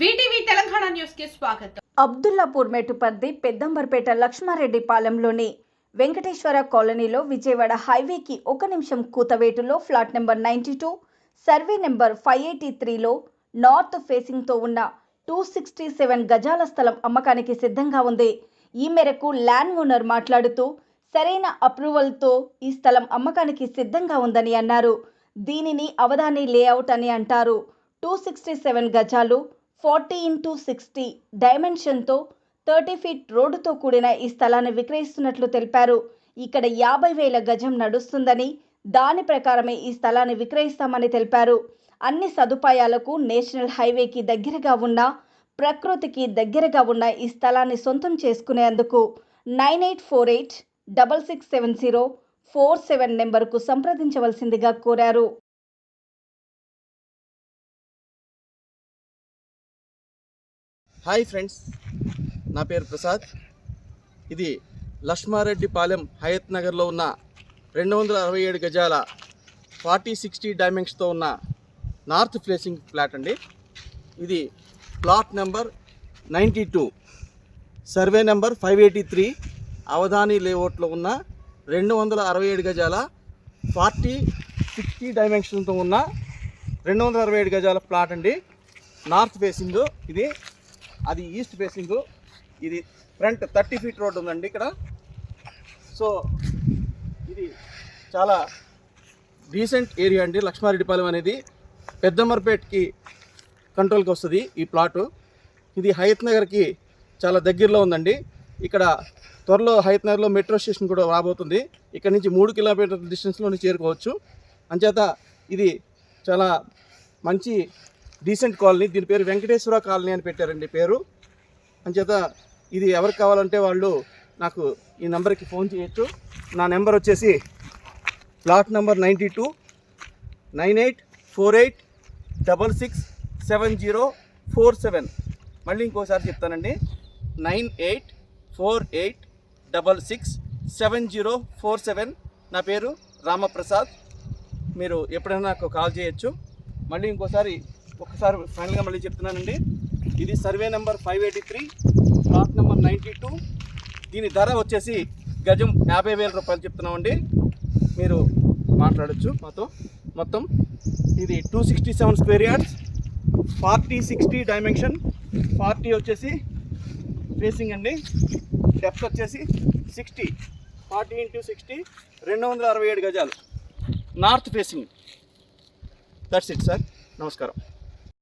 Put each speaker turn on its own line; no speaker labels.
VTV Telangana న్యూస్కి స్వాగతం.
అబ్దుల్లాపూర్ మెట్టుపర్ది పెద్దంబర్పేట లక్ష్మారెడ్డి పాలెంలోని వెంకటేశ్వర కాలనీలో విజయవాడ హైవేకి ఒక నిమిషం కూతవేటులో flat number ninety two survey number five eighty త్రీలో నార్త్ ఫేసింగ్తో ఉన్న టూ సిక్స్టీ సెవెన్ గజాల స్థలం అమ్మకానికి సిద్ధంగా ఉంది. ఈ మేరకు ల్యాండ్ ఓనర్ మాట్లాడుతూ సరైన అప్రూవల్తో ఈ స్థలం అమ్మకానికి సిద్ధంగా ఉందని అన్నారు. దీనిని అవధాని లేఅవుట్ అని అంటారు. టూ సిక్స్టీ సెవెన్ గజాలు ఫార్టీ ఇంటూ సిక్స్టీ డైమెన్షన్తో థర్టీ ఫీట్ రోడ్డుతో కూడిన ఈ స్థలాన్ని విక్రయిస్తున్నట్లు తెలిపారు. ఇక్కడ యాభై వేల గజం నడుస్తుందని దాని ప్రకారమే ఈ స్థలాన్ని విక్రయిస్తామని తెలిపారు. అన్ని సదుపాయాలకు నేషనల్ హైవేకి దగ్గరగా ఉన్న ప్రకృతికి దగ్గరగా ఉన్న ఈ స్థలాన్ని సొంతం చేసుకునేందుకు nine eight four eight double six seven zero four seven నెంబర్కు సంప్రదించవలసిందిగా కోరారు.
హాయ్ ఫ్రెండ్స్ నా పేరు ప్రసాద్. ఇది లక్ష్మారెడ్డిపాలెం హయత్ నగర్లో ఉన్న రెండు వందల అరవై ఏడు గజాల ఫార్టీ సిక్స్టీ డైమెన్షన్తో ఉన్న నార్త్ ఫ్లేసింగ్ ఫ్లాట్ అండి. ఇది plot number ninety two. Survey number five eighty three. Avadhani లేఅవుట్లో ఉన్న రెండు వందల అరవై ఏడు గజాల ఫార్టీ సిక్స్టీ డైమెన్షన్తో ఉన్న రెండు వందల అరవై ఏడు గజాల ప్లాట్ అండి. నార్త్ ఫేసింగ్ ఇది అది ఈస్ట్ ఫేసింగ్. ఇది ఫ్రంట్ థర్టీ ఫీట్ రోడ్ ఉందండి ఇక్కడ. సో ఇది చాలా డీసెంట్ ఏరియా అండి. లక్ష్మారెడ్డిపాలెం అనేది పెద్దమర్పేట్కి కంట్రోల్కి వస్తుంది ఈ ప్లాటు. ఇది హయత్ నగర్కి చాలా దగ్గరలో ఉందండి. ఇక్కడ త్వరలో హయత్ నగర్లో మెట్రో స్టేషన్ కూడా రాబోతుంది. ఇక్కడ నుంచి మూడు కిలోమీటర్ల డిస్టెన్స్లోనే చేరుకోవచ్చు. అంచేత ఇది చాలా మంచి డీసెంట్ కాలనీ దీని పేరు వెంకటేశ్వర కాలనీ అని పెట్టారండి పేరు. అంచేత ఇది ఎవరికి కావాలంటే వాళ్ళు నాకు ఈ నెంబర్కి ఫోన్ చేయొచ్చు. నా నెంబర్ వచ్చేసి plot number ninety two nine eight four eight double six seven zero four seven. మళ్ళీ ఇంకోసారి చెప్తానండి. Nine eight four eight double six seven zero four seven. నా పేరు రామప్రసాద్. మీరు ఎప్పుడైనా నాకు కాల్ చేయొచ్చు. మళ్ళీ ఇంకోసారి ఒకసారి ఫైనల్గా మళ్ళీ చెప్తున్నానండి. ఇది survey number five eighty three plot number ninety two. దీని ధర వచ్చేసి గజం యాభై వేల రూపాయలు చెప్తున్నామండి. మీరు మాట్లాడొచ్చు మాతో. మొత్తం ఇది two sixty seven square yards forty sixty dimension. Forty వచ్చేసి ఫేసింగ్ అండి. డెప్త్ వచ్చేసి సిక్స్టీ ఫార్టీ ఇంటూ సిక్స్టీ రెండు వందల అరవై ఏడు గజాలు. North facing. That's it sir. నమస్కారం.